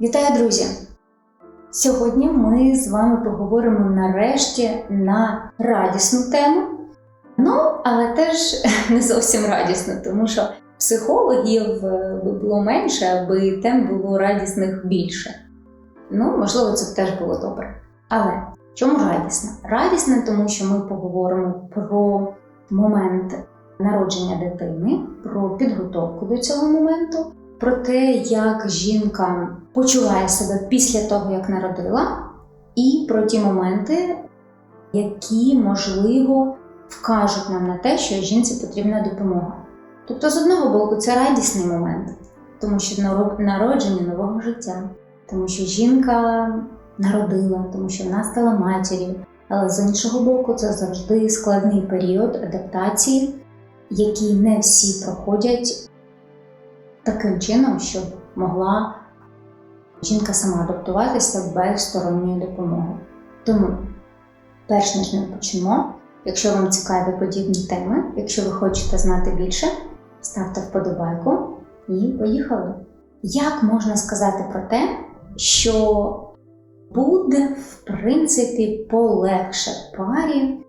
Вітаю, друзі! Сьогодні ми з вами поговоримо нарешті на радісну тему. Ну, але теж не зовсім радісну, тому що психологів е, було менше, аби тем було радісних більше. Ну, можливо, це б теж було добре. Але чому радісна? Радісна, тому що ми поговоримо про момент народження дитини, про підготовку до цього моменту, про те, як жінка почуває себе після того, як народила, і про ті моменти, які, можливо, вкажуть нам на те, що жінці потрібна допомога. Тобто, з одного боку, це радісний момент, тому що народження нового життя, тому що жінка народила, тому що вона стала матір'ю. Але з іншого боку, це завжди складний період адаптації, який не всі проходять таким чином, щоб могла жінка сама адаптуватися без сторонньої допомоги. Тому, перш ніж ми почнемо, якщо вам цікаві подібні теми, якщо ви хочете знати більше, ставте вподобайку і поїхали. Як можна сказати про те, що буде, в принципі, полегше парі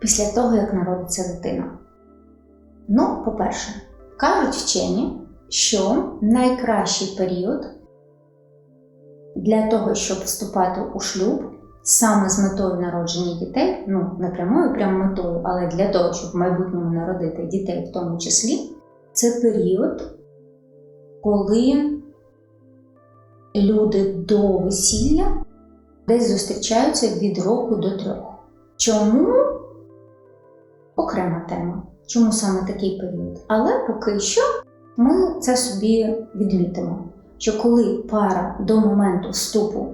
після того, як народиться дитина? Ну, по-перше, кажуть вчені, що найкращий період для того, щоб вступати у шлюб саме з метою народження дітей, ну не прямою прямо метою, але для того, щоб в майбутньому народити дітей в тому числі, це період, коли люди до весілля десь зустрічаються від року до трьох. Чому окрема тема? Чому саме такий період? Але поки що ми це собі відмітимо, що коли пара до моменту вступу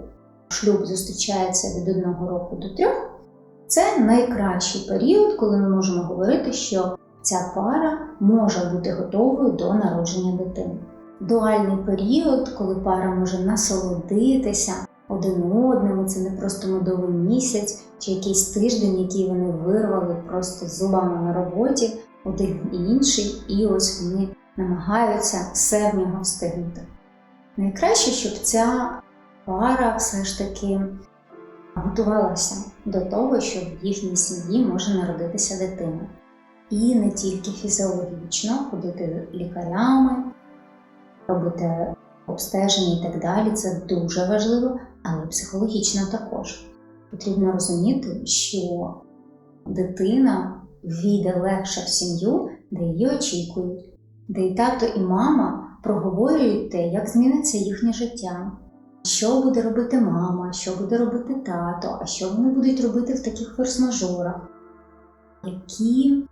в шлюб зустрічається від одного року до трьох, це найкращий період, коли ми можемо говорити, що ця пара може бути готовою до народження дитини. Дуальний період, коли пара може насолодитися один одним, це не просто медовий місяць чи якийсь тиждень, який вони вирвали просто зубами на роботі, один і інший, і ось вони намагаються все в нього встигнути. Найкраще, щоб ця пара все ж таки готувалася до того, що в їхній сім'ї може народитися дитина. І не тільки фізіологічно ходити лікарями, робити обстеження і так далі. Це дуже важливо, але психологічно також. Потрібно розуміти, що дитина війде легше в сім'ю, де її очікують, де і тато, і мама проговорюють те, як зміниться їхнє життя, що буде робити мама, що буде робити тато, а що вони будуть робити в таких форс-мажорах, які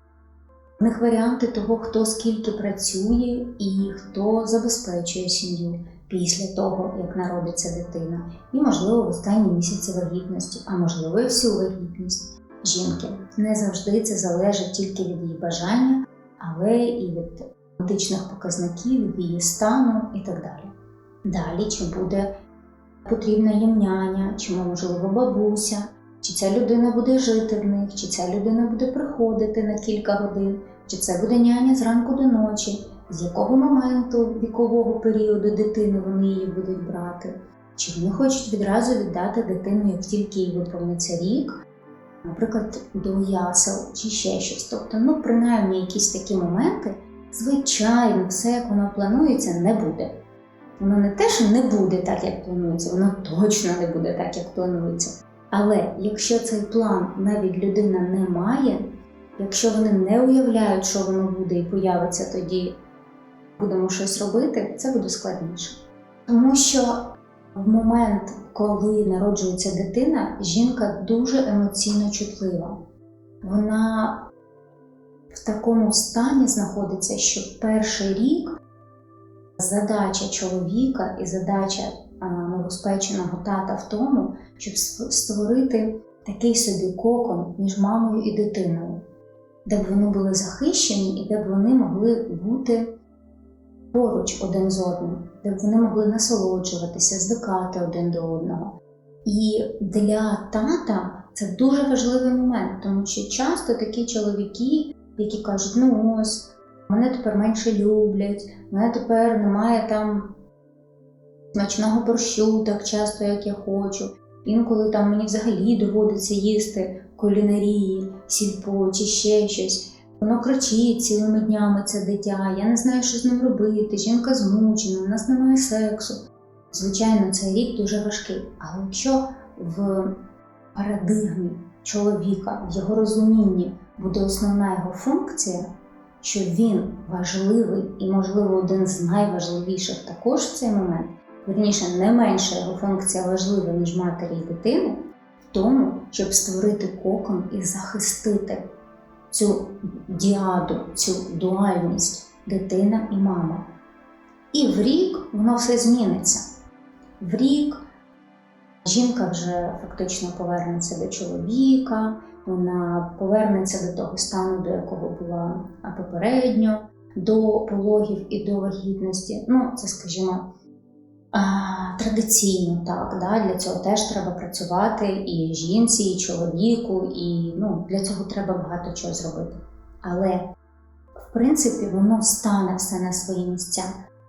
в них варіанти того, хто скільки працює і хто забезпечує сім'ю після того, як народиться дитина, і, можливо, в останні місяці вагітності, а можливо, і всю вагітність жінки. Не завжди це залежить тільки від її бажання, але і від медичних показників, від її стану і так далі. Далі, чи буде потрібна їм няня, чи можливо бабуся, чи ця людина буде жити в них, чи ця людина буде приходити на кілька годин, чи це буде няня зранку до ночі, з якого моменту вікового періоду дитини вони її будуть брати, чи вони хочуть відразу віддати дитину, як тільки їй виповниться рік, наприклад, до ясел чи ще щось. Тобто, ну, принаймні, якісь такі моменти, звичайно, все, як воно планується, не буде. Воно не те, що не буде так, як планується, воно точно не буде так, як планується. Але якщо цей план навіть людина не має, якщо вони не уявляють, що воно буде і появиться тоді, будемо щось робити, це буде складніше. Тому що в момент, коли народжується дитина, жінка дуже емоційно чутлива. Вона в такому стані знаходиться, що перший рік задача чоловіка і задача а, новоспеченого тата в тому, щоб створити такий собі кокон між мамою і дитиною, де б вони були захищені і де б вони могли бути поруч один з одним, де вони могли насолоджуватися, звикати один до одного. І для тата це дуже важливий момент, тому що часто такі чоловіки, які кажуть, ну ось, мене тепер менше люблять, мене тепер немає там смачного борщу так часто, як я хочу. Інколи там мені взагалі доводиться їсти кулінарії, сільпо чи ще щось. Воно кричить цілими днями це дитя, я не знаю, що з ним робити, жінка змучена, у нас немає сексу. Звичайно, цей рік дуже важкий. Але якщо в парадигмі чоловіка, в його розумінні буде основна його функція, що він важливий і, можливо, один з найважливіших також в цей момент, вірніше, не менша його функція важлива, ніж матері і дитини, в тому, щоб створити кокон і захистити цю діаду, цю дуальність дитина і мама. І в рік воно все зміниться. В рік жінка вже фактично повернеться до чоловіка, вона повернеться до того стану, до якого була попередньо, до пологів і до вагітності. Ну, це, скажімо, традиційно так. Да? Для цього теж треба працювати і жінці, і чоловіку, і ну, для цього треба багато чого зробити. Але, в принципі, воно стане все на свої місця,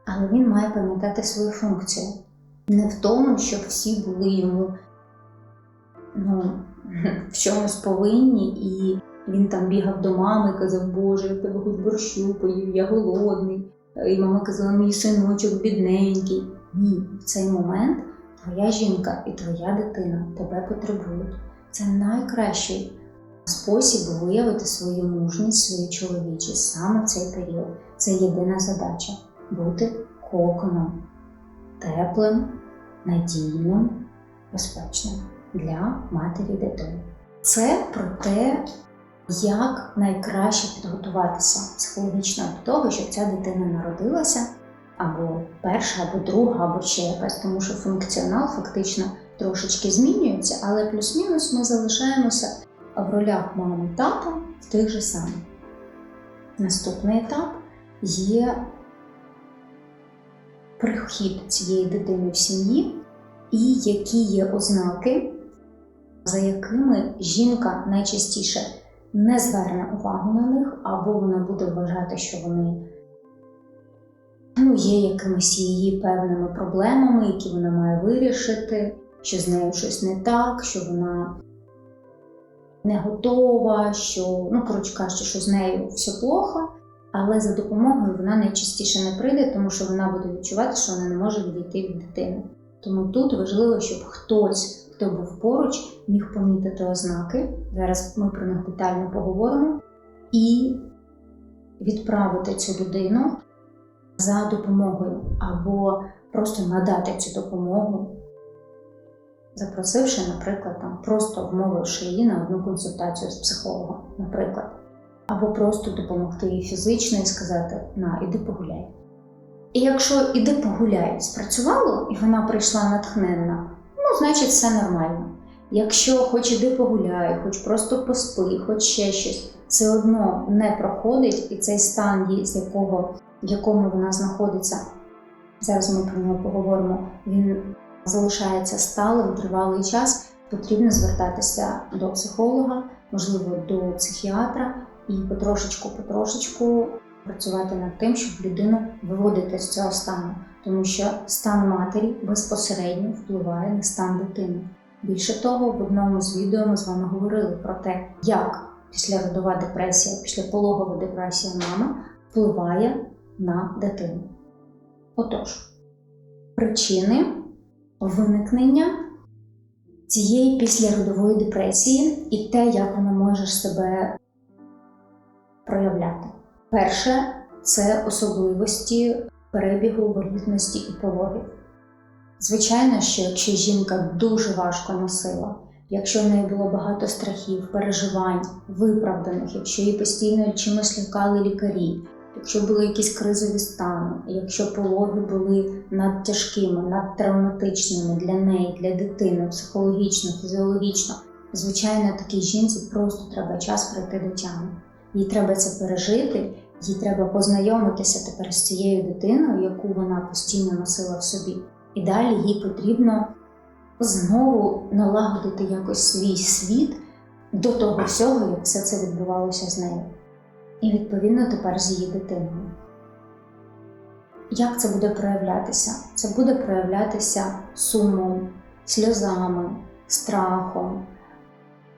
але він має пам'ятати свою функцію. Не в тому, щоб всі були йому ну, в чомусь повинні, і він там бігав до мами і казав, Боже, я тебе хоч борщу поїв, я голодний. І мама казала, мій синочок бідненький. Ні, в цей момент твоя жінка і твоя дитина тебе потребують. Це найкращий спосіб виявити свою мужність, свою чоловічість саме в цей період. Це єдина задача бути коконом, теплим, надійним, безпечним для матері дитини. Це про те, як найкраще підготуватися психологічно до того, щоб ця дитина народилася або перша, або друга, або ще якась, тому що функціонал фактично трошечки змінюється, але плюс-мінус ми залишаємося в ролях мами тата в тих же самих. Наступний етап є прихід цієї дитини в сім'ї, і які є ознаки, за якими жінка найчастіше не зверне увагу на них, або вона буде вважати, що вони ну, є якимись її певними проблемами, які вона має вирішити, що з нею щось не так, що вона не готова, що, ну, коротше кажучи, що з нею все плохо, але за допомогою вона найчастіше не прийде, тому що вона буде відчувати, що вона не може відійти від дитини. Тому тут важливо, щоб хтось, хто був поруч, міг помітити ознаки. Зараз ми про них детально поговоримо, і відправити цю людину за допомогою, або просто надати цю допомогу, запросивши, наприклад, там, просто вмовивши її на одну консультацію з психологом, наприклад, або просто допомогти їй фізично і сказати: на, іди погуляй. І якщо іди погуляй спрацювало, і вона прийшла натхненна, ну, значить, все нормально. Якщо хоч іди погуляй, хоч просто поспи, хоч ще щось, все одно не проходить, і цей стан, з якого, в якому вона знаходиться, зараз ми про нього поговоримо, він залишається сталим тривалий час, потрібно звертатися до психолога, можливо, до психіатра і потрошечку-потрошечку працювати над тим, щоб людину виводити з цього стану, тому що стан матері безпосередньо впливає на стан дитини. Більше того, в одному з відео ми з вами говорили про те, як післяродова депресія, післяпологова депресія мами впливає на дитину. Отож, причини виникнення цієї післяродової депресії і те, як вона може себе проявляти. Перше це особливості перебігу вагітності і пологів. Звичайно, що якщо жінка дуже важко носила, якщо в неї було багато страхів, переживань, виправданих, якщо її постійно чимось лякали лікарі, якщо були якісь кризові стани, якщо пологи були надтяжкими, надтравматичними для неї, для дитини, психологічно, фізіологічно, звичайно, такій жінці просто треба час прийти до тями. Їй треба це пережити, їй треба познайомитися тепер з цією дитиною, яку вона постійно носила в собі. І далі їй потрібно знову налагодити якось свій світ до того всього, як все це відбувалося з нею. І відповідно тепер з її дитиною. Як це буде проявлятися? Це буде проявлятися сумом, сльозами, страхом,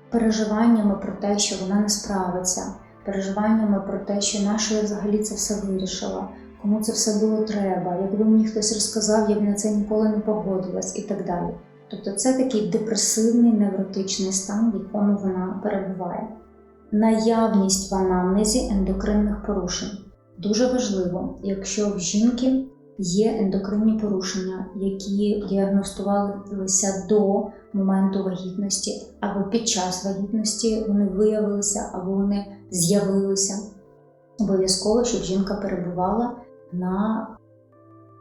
переживаннями про те, що вона не справиться, переживаннями про те, що наша взагалі це все вирішила, кому це все було треба, якби мені хтось розказав, я б на це ніколи не погодилась і так далі. Тобто це такий депресивний невротичний стан, в якому вона перебуває. Наявність в анамнезі ендокринних порушень. Дуже важливо, якщо в жінки є ендокринні порушення, які діагностувалися до моменту вагітності, або під час вагітності вони виявилися, або вони з'явилися. Обов'язково, щоб жінка перебувала на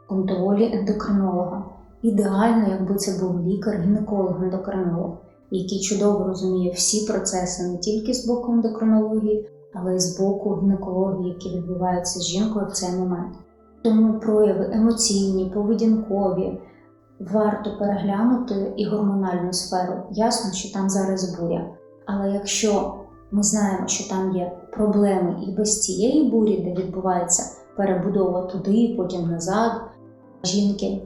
контролі ендокринолога. Ідеально, якби це був лікар-гінеколог-ендокринолог, який чудово розуміє всі процеси не тільки з боку ендокринології, але й з боку гінекології, які відбуваються з жінкою в цей момент. Тому прояви емоційні, поведінкові варто переглянути і гормональну сферу. Ясно, що там зараз буря. Але якщо ми знаємо, що там є проблеми і без цієї бурі, де відбувається перебудова туди, потім назад, жінки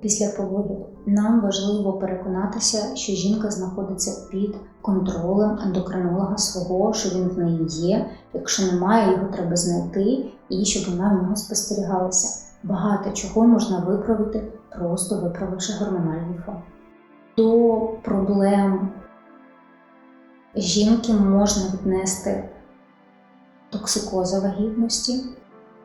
після пологів, нам важливо переконатися, що жінка знаходиться під контролем ендокринолога свого, що він в неї є. Якщо немає, його треба знайти і щоб вона в нього спостерігалася. Багато чого можна виправити, просто виправивши гормональний фон. До проблем жінки можна віднести токсикоза вагітності,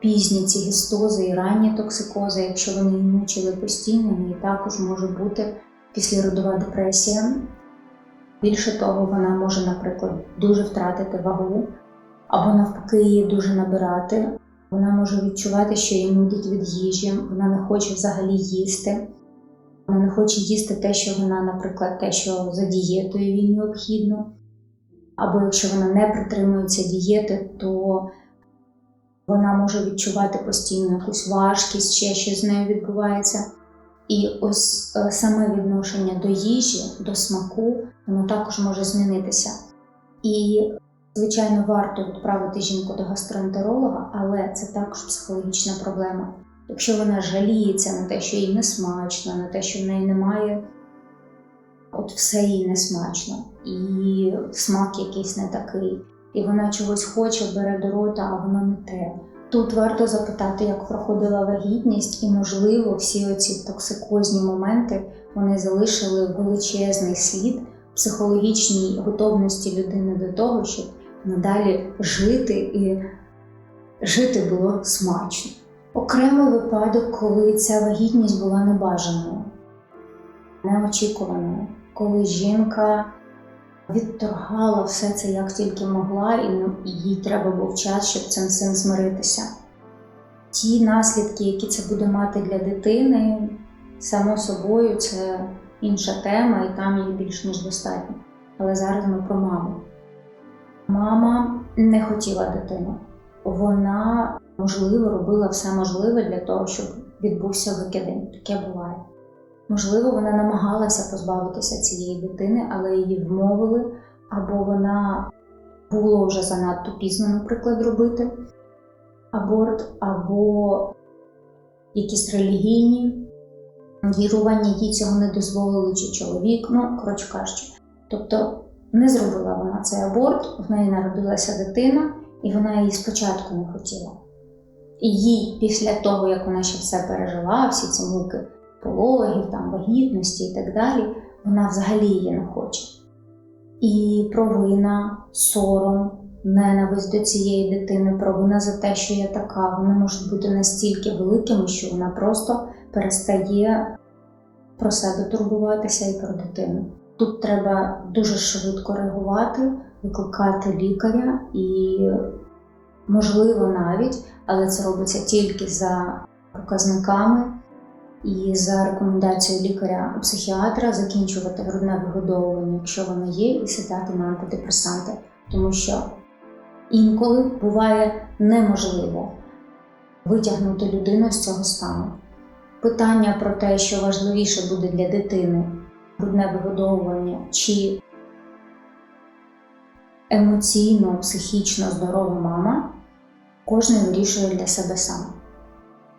пізні ці гістози і ранні токсикози, якщо вони мучили постійно, і також може бути післяродова депресія. Більше того, вона може, наприклад, дуже втратити вагу, або навпаки, її дуже набирати. Вона може відчувати, що їй нудить від їжі, вона не хоче взагалі їсти. Вона не хоче їсти те, що вона, наприклад, те, що за дієтою їй необхідно. Або якщо вона не притримується дієти, то вона може відчувати постійно якусь важкість, ще щось з нею відбувається. І ось е, саме відношення до їжі, до смаку, воно також може змінитися. І, звичайно, варто відправити жінку до гастроентеролога, але це також психологічна проблема. Якщо вона жаліється на те, що їй не смачно, на те, що в неї немає, от все їй не смачно, і смак якийсь не такий, і вона чогось хоче, бере до рота, а воно не те. Тут варто запитати, як проходила вагітність, і, можливо, всі оці токсикозні моменти вони залишили величезний слід психологічній готовності людини до того, щоб надалі жити і жити було смачно. Окремий випадок, коли ця вагітність була небажаною, неочікуваною, коли жінка відторгала все це як тільки могла, і їй треба був час, щоб цим всім змиритися. Ті наслідки, які це буде мати для дитини, само собою, це інша тема, і там її більш ніж достатньо. Але зараз ми про маму. Мама не хотіла дитину. Вона, можливо, робила все можливе для того, щоб відбувся викидень. Таке буває. Можливо, вона намагалася позбавитися цієї дитини, але її вмовили, або вона було вже занадто пізно, наприклад, робити аборт, або якісь релігійні вірування, їй цього не дозволили, чи чоловік, ну, коротше кажучи. Тобто не зробила вона цей аборт, в неї народилася дитина, і вона її спочатку не хотіла. І їй після того, як вона ще все пережила, всі ці муки пологів, там, вагітності і так далі, вона взагалі її не хоче. І провина, сором, ненависть до цієї дитини, провина за те, що я така, вони можуть бути настільки великими, що вона просто перестає про себе турбуватися і про дитину. Тут треба дуже швидко реагувати, викликати лікаря і, можливо, навіть, але це робиться тільки за показниками і за рекомендацією лікаря-психіатра закінчувати грудне вигодовування, якщо воно є, і сідати на антидепресанти, тому що інколи буває неможливо витягнути людину з цього стану. Питання про те, що важливіше буде для дитини грудне вигодовування чи емоційно, психічно здорова мама, кожен вирішує для себе сам.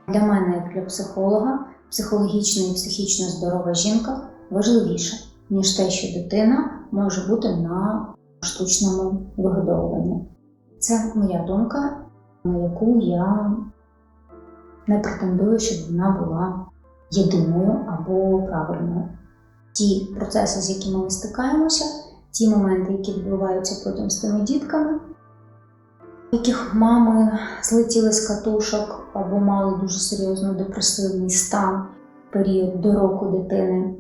Для мене, як для психолога, психологічно і психічно здорова жінка важливіша, ніж те, що дитина може бути на штучному вигодовуванні. Це моя думка, на яку я не претендую, щоб вона була єдиною або правильною. Ті процеси, з якими ми стикаємося, ті моменти, які відбуваються потім з тими дітками, яких мами злетіли з катушок або мали дуже серйозно депресивний стан в період до року дитини,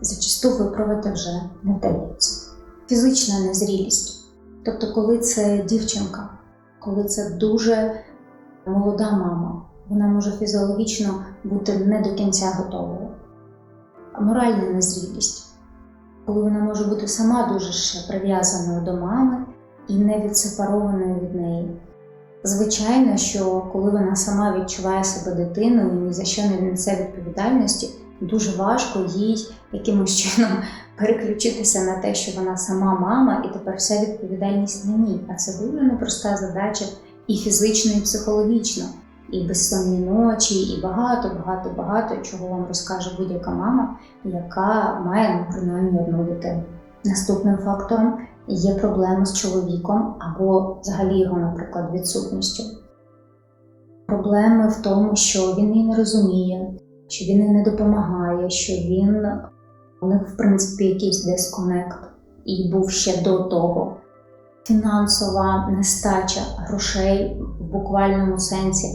зачасту виправити вже не вдається. Фізична незрілість. Тобто, коли це дівчинка, коли це дуже молода мама, вона може фізіологічно бути не до кінця готовою. Моральна незрілість, коли вона може бути сама дуже ще прив'язаною до мами і не відсепарованою від неї. Звичайно, що коли вона сама відчуває себе дитиною і ні за що не несе відповідальності, дуже важко їй якимось чином переключитися на те, що вона сама мама, і тепер вся відповідальність на ній. А це дуже непроста задача і фізично, і психологічно, і безсонні ночі, і багато, багато, багато чого вам розкаже будь-яка мама, яка має ну, принаймні одну дитину. Наступним фактором є проблеми з чоловіком або взагалі його, наприклад, відсутністю. Проблеми в тому, що він її не розуміє, що він їй не допомагає, що він у них, в принципі, якийсь дисконект і був ще до того. Фінансова нестача грошей в буквальному сенсі.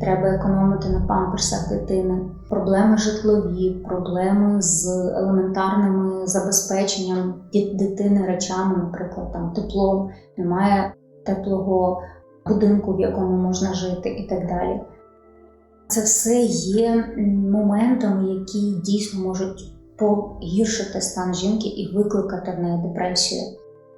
Треба економити на памперсах дитини, проблеми житлові, проблеми з елементарними забезпеченням дитини речами, наприклад, там теплом, немає теплого будинку, в якому можна жити, і так далі. Це все є моментами, які дійсно можуть погіршити стан жінки і викликати в неї депресію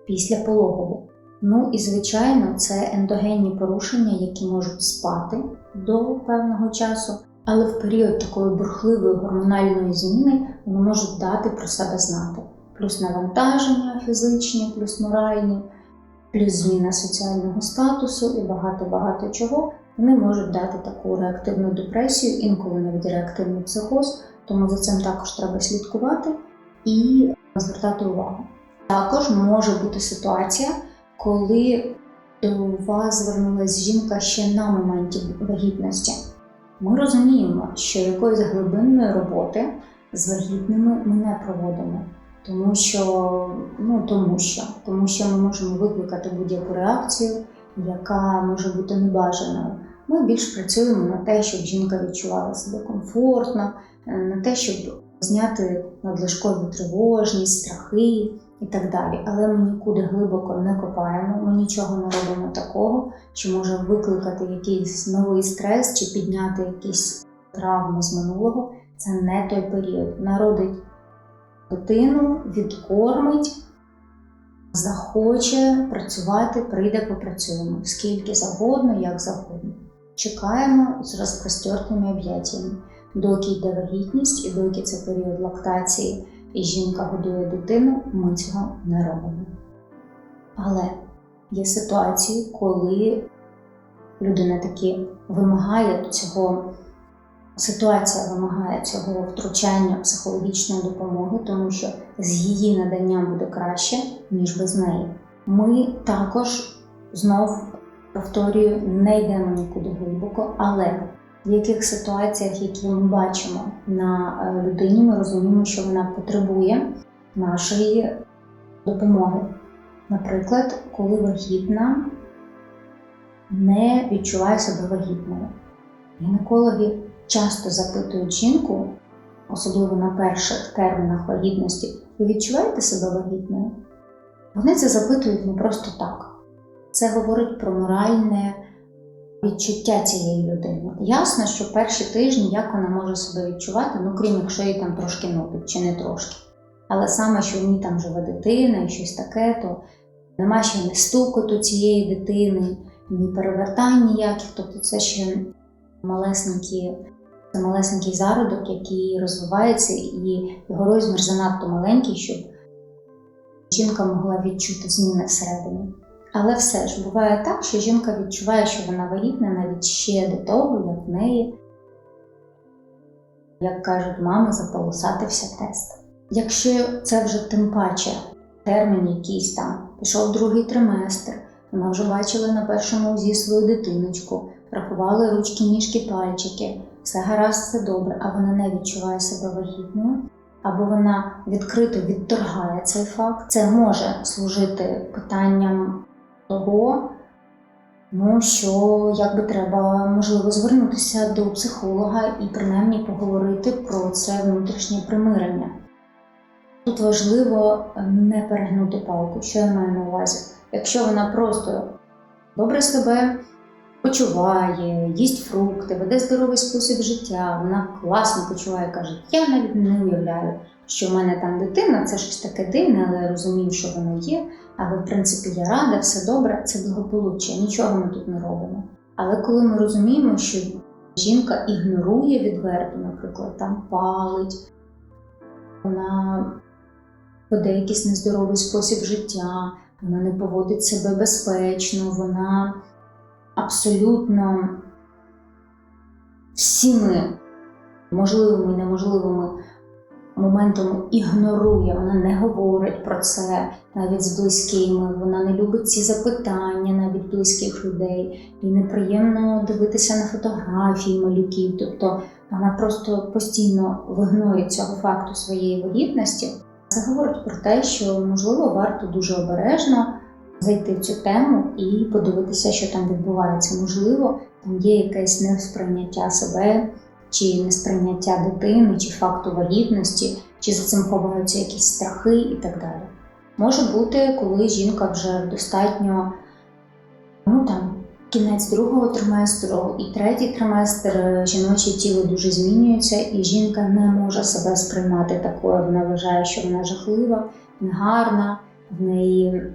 після пологову. Ну і звичайно, це ендогенні порушення, які можуть спати до певного часу, але в період такої бурхливої гормональної зміни вони можуть дати про себе знати. Плюс навантаження фізичні, плюс моральні, плюс зміна соціального статусу і багато-багато чого. Вони можуть дати таку реактивну депресію, інколи навіть реактивний психоз, тому за цим також треба слідкувати і звертати увагу. Також може бути ситуація, коли до вас звернулася жінка ще на моменті вагітності. Ми розуміємо, що якоїсь глибинної роботи з вагітними ми не проводимо, тому що, ну, тому що, тому що ми можемо викликати будь-яку реакцію, яка може бути небажаною. Ми більш працюємо на те, щоб жінка відчувала себе комфортно, е, на те, щоб зняти надлишкову тривожність, страхи і так далі. Але ми нікуди глибоко не копаємо, ми нічого не робимо такого, що може викликати якийсь новий стрес чи підняти якісь травми з минулого. Це не той період. Народить дитину, відкормить, захоче працювати, прийде, попрацюємо скільки завгодно, як завгодно. Чекаємо з розпростертими об'яттями, доки йде вагітність і доки це період лактації і жінка годує дитину, ми цього не робимо. Але є ситуації, коли людина таки вимагає цього, ситуація вимагає цього втручання психологічної допомоги, тому що з її наданням буде краще, ніж без неї. Ми також знов повторюю, не йдемо нікуди глибоко, але в яких ситуаціях, які ми бачимо на е, людині, ми розуміємо, що вона потребує нашої допомоги. Наприклад, коли вагітна не відчуває себе вагітною. Гінекологи часто запитують жінку, особливо на перших термінах вагітності, ви відчуваєте себе вагітною? Вони це запитують не просто так. Це говорить про моральне відчуття цієї людини. Ясно, що перші тижні як вона може себе відчувати, ну крім якщо їй там трошки нудить чи не трошки. Але саме, що в ній там живе дитина і щось таке, то нема ще ні стукоту цієї дитини, ні перевертань ніяких. Тобто це ще малесенькі, це малесенький зародок, який розвивається, і його розмір занадто маленький, щоб жінка могла відчути зміни всередині. Але все ж буває так, що жінка відчуває, що вона вагітна навіть ще до того, як в неї, як кажуть мами, заполосатився тест. Якщо це вже тим паче термін якийсь там, пішов другий триместр, вона вже бачила на першому УЗІ свою дитиночку, рахували ручки, ніжки, пальчики, все гаразд, все добре, а вона не відчуває себе вагітною, або вона відкрито відторгає цей факт, це може служити питанням того, ну що якби треба можливо звернутися до психолога і принаймні поговорити про це внутрішнє примирення. Тут важливо не перегнути палку, що я маю на увазі. Якщо вона просто добре себе почуває, їсть фрукти, веде здоровий спосіб життя, вона класно почуває, каже, я навіть не уявляю, що в мене там дитина, це щось таке дивне, але я розумію, що воно є. Але в принципі я рада, все добре, це благополуччя, нічого ми тут не робимо. Але коли ми розуміємо, що жінка ігнорує відверто, наприклад, там палить, вона веде якийсь нездоровий спосіб життя, вона не поводить себе безпечно, вона абсолютно всіми можливими і неможливими моментами ігнорує, вона не говорить про це навіть з близькими, вона не любить ці запитання навіть близьких людей, і неприємно дивитися на фотографії малюків. Тобто вона просто постійно в ігнорі цього факту своєї вагітності. Це говорить про те, що можливо варто дуже обережно зайти в цю тему і подивитися, що там відбувається. Можливо, там є якесь несприйняття себе, чи несприйняття дитини, чи факту вагітності, чи за цим ховаються якісь страхи і так далі. Може бути, коли жінка вже достатньо, ну там, кінець другого триместру і третій триместр жіноче тіло дуже змінюється, і жінка не може себе сприймати такою. Вона вважає, що вона жахлива, негарна, в неї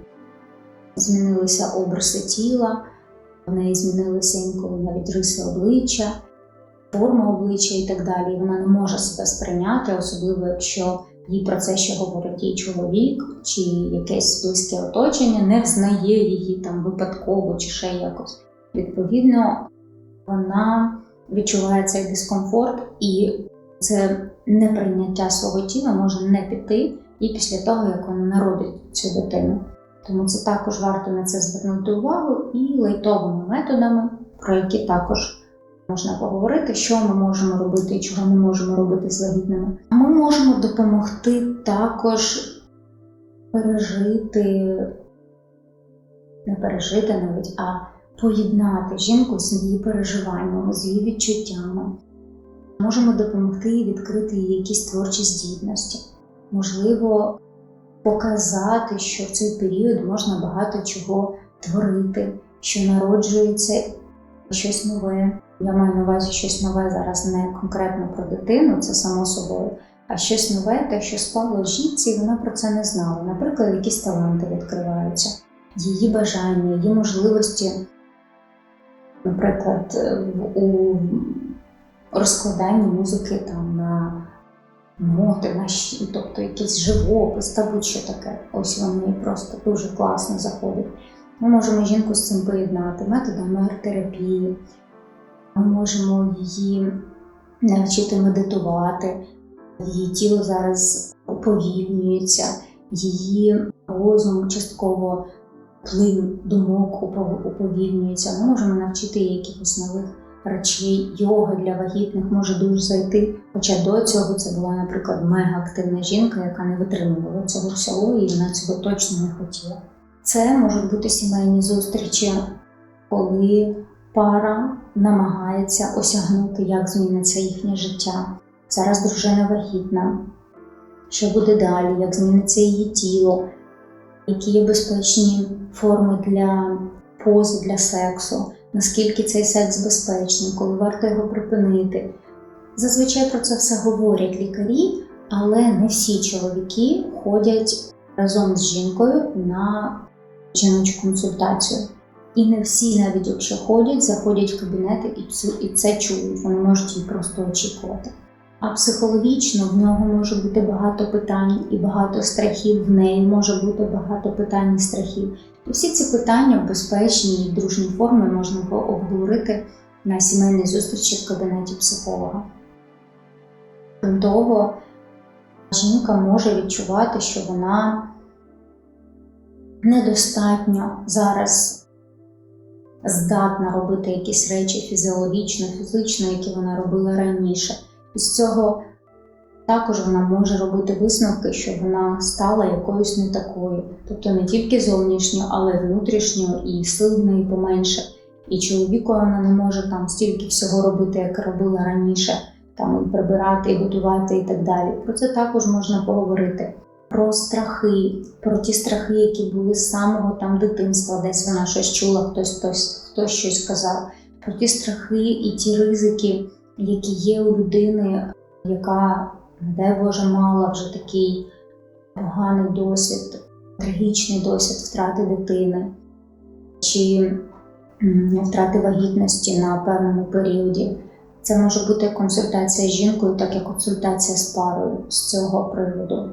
змінилися образи тіла, в неї змінилися інколи навіть риси обличчя, форма обличчя і так далі. Вона не може себе сприйняти, особливо якщо їй про це ще говорить її чоловік, чи якесь близьке оточення, не взнає її там випадково чи ще якось. Відповідно, вона відчуває цей дискомфорт, і це неприйняття свого тіла може не піти і після того, як вона народить цю дитину. Тому це також варто на це звернути увагу і лайтовими методами, про які також можна поговорити, що ми можемо робити і чого не можемо робити з вагітними. Ми можемо допомогти також пережити, не пережити навіть, а поєднати жінку з її переживаннями, з її відчуттями. Можемо допомогти їй відкрити її якісь творчі здібності. Можливо, показати, що в цей період можна багато чого творити, що народжується щось нове. Я маю на увазі щось нове зараз не конкретно про дитину, це само собою, а щось нове, те, що спало жінці, вона про це не знала. Наприклад, якісь таланти відкриваються, її бажання, її можливості, наприклад, у розкладанні музики там на ноти, на тобто якийсь живопис та будь-що таке. Ось воно їй просто дуже класно заходить. Ми можемо жінку з цим поєднати методами арт-терапії. Ми можемо її навчити медитувати. Її тіло зараз уповільнюється, її розум частково плин думок уповільнюється. Ми можемо навчити якихось нових речей. Йога для вагітних може дуже зайти. Хоча до цього це була, наприклад, мегаактивна жінка, яка не витримувала цього всього, і вона цього точно не хотіла. Це можуть бути сімейні зустрічі, коли пара намагається осягнути, як зміниться їхнє життя. Зараз дружина вагітна. Що буде далі, як зміниться її тіло, які є безпечні форми для пози для сексу, наскільки цей секс безпечний, коли варто його припинити. Зазвичай про це все говорять лікарі, але не всі чоловіки ходять разом з жінкою на жіночу консультацію. І не всі, навіть якщо ходять, заходять в кабінети і це чують. Вони можуть її просто очікувати. А психологічно в нього може бути багато питань і багато страхів. В неї може бути багато питань і страхів. І всі ці питання в безпечній і дружній формі можна обговорити на сімейній зустрічі в кабінеті психолога. Крім того, жінка може відчувати, що вона недостатньо зараз здатна робити якісь речі фізіологічно, фізично, які вона робила раніше. І з цього також вона може робити висновки, що вона стала якоюсь не такою. Тобто не тільки зовнішньо, але й внутрішньо, і сил в поменше. І чоловіку вона не може там стільки всього робити, як робила раніше, там і прибирати, і готувати, і так далі. Про це також можна поговорити. Про страхи, про ті страхи, які були з самого там дитинства, десь вона щось чула, хтось хтось, хтось щось казав, про ті страхи і ті ризики, які є у людини, яка, дай Боже, мала вже такий поганий досвід, трагічний досвід втрати дитини, чи втрати вагітності на певному періоді. Це може бути консультація з жінкою, так як консультація з парою з цього приводу.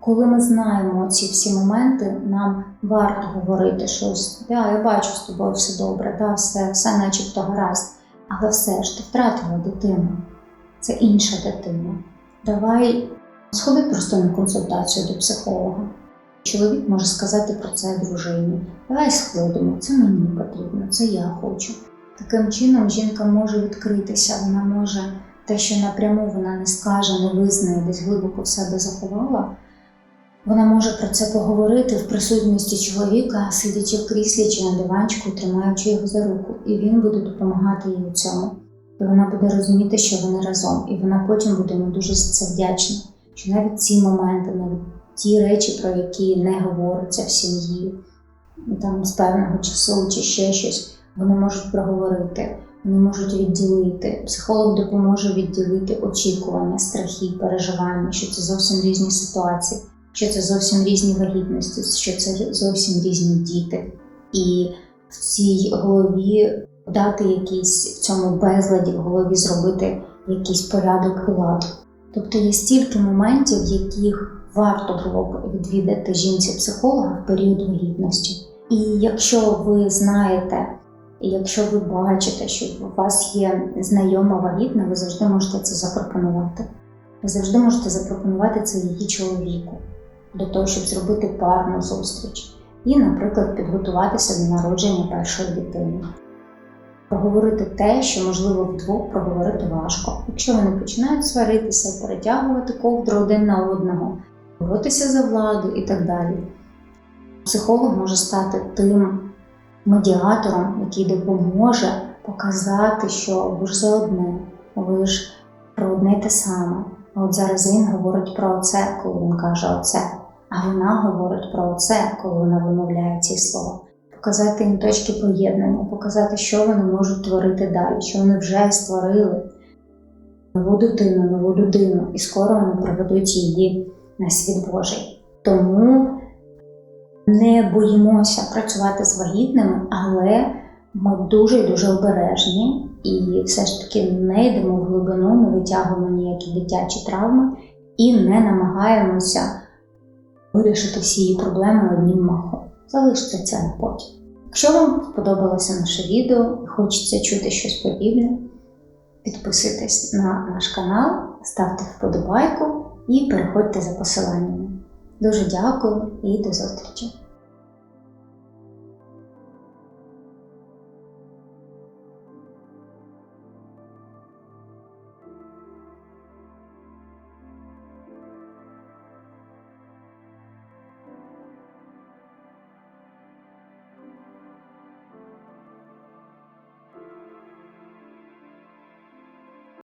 Коли ми знаємо ці всі моменти, нам варто говорити щось. Да, я бачу з тобою все добре, да, все, все начебто гаразд. Але все ж ти втратила дитину. Це інша дитина. Давай сходи просто на консультацію до психолога. Чоловік може сказати про це дружині. Давай сходимо, це мені потрібно, це я хочу. Таким чином жінка може відкритися, вона може те, що напряму вона не скаже, не визнає, десь глибоко в себе заховала. Вона може про це поговорити в присутності чоловіка, сидячи в кріслі чи на диванчику, тримаючи його за руку, і він буде допомагати їй у цьому. І вона буде розуміти, що вони разом, і вона потім буде йому дуже за це вдячна. Що навіть ці моменти, навіть ті речі, про які не говоряться в сім'ї, там з певного часу чи ще щось, вони можуть проговорити, вони можуть відділити. Психолог допоможе відділити очікування, страхи, переживання, що це зовсім різні ситуації що це зовсім різні вагітності, що це зовсім різні діти. І в цій голові дати якийсь в цьому безладі, в голові зробити якийсь порядок і лад. Тобто є стільки моментів, в яких варто було б відвідати жінці психолога в період вагітності. І якщо ви знаєте, якщо ви бачите, що у вас є знайома вагітна, ви завжди можете це запропонувати. Ви завжди можете запропонувати це її чоловіку для того, щоб зробити парну зустріч і, наприклад, підготуватися до народження першої дитини. Проговорити те, що можливо вдвох проговорити важко. Якщо вони починають сваритися, перетягувати ковдру один на одного, боротися за владу і так далі. Психолог може стати тим медіатором, який допоможе показати, що ви ж за одне, ви ж про одне те саме. А от зараз він говорить про оце, коли він каже оце, а вона говорить про оце, коли вона вимовляє ці слова. Показати їм точки поєднання, показати, що вони можуть творити далі, що вони вже створили нову дитину, нову людину, і скоро вони приведуть її на світ Божий. Тому не боїмося працювати з вагітними, але ми дуже і дуже обережні і все ж таки не йдемо в глибину, не витягуємо ніякі дитячі травми і не намагаємося вирішити всі її проблеми одним махом. Залиште це на потім. Якщо вам сподобалося наше відео і хочеться чути щось подібне, підписуйтесь на наш канал, ставте вподобайку і переходьте за посиланнями. Дуже дякую і до зустрічі!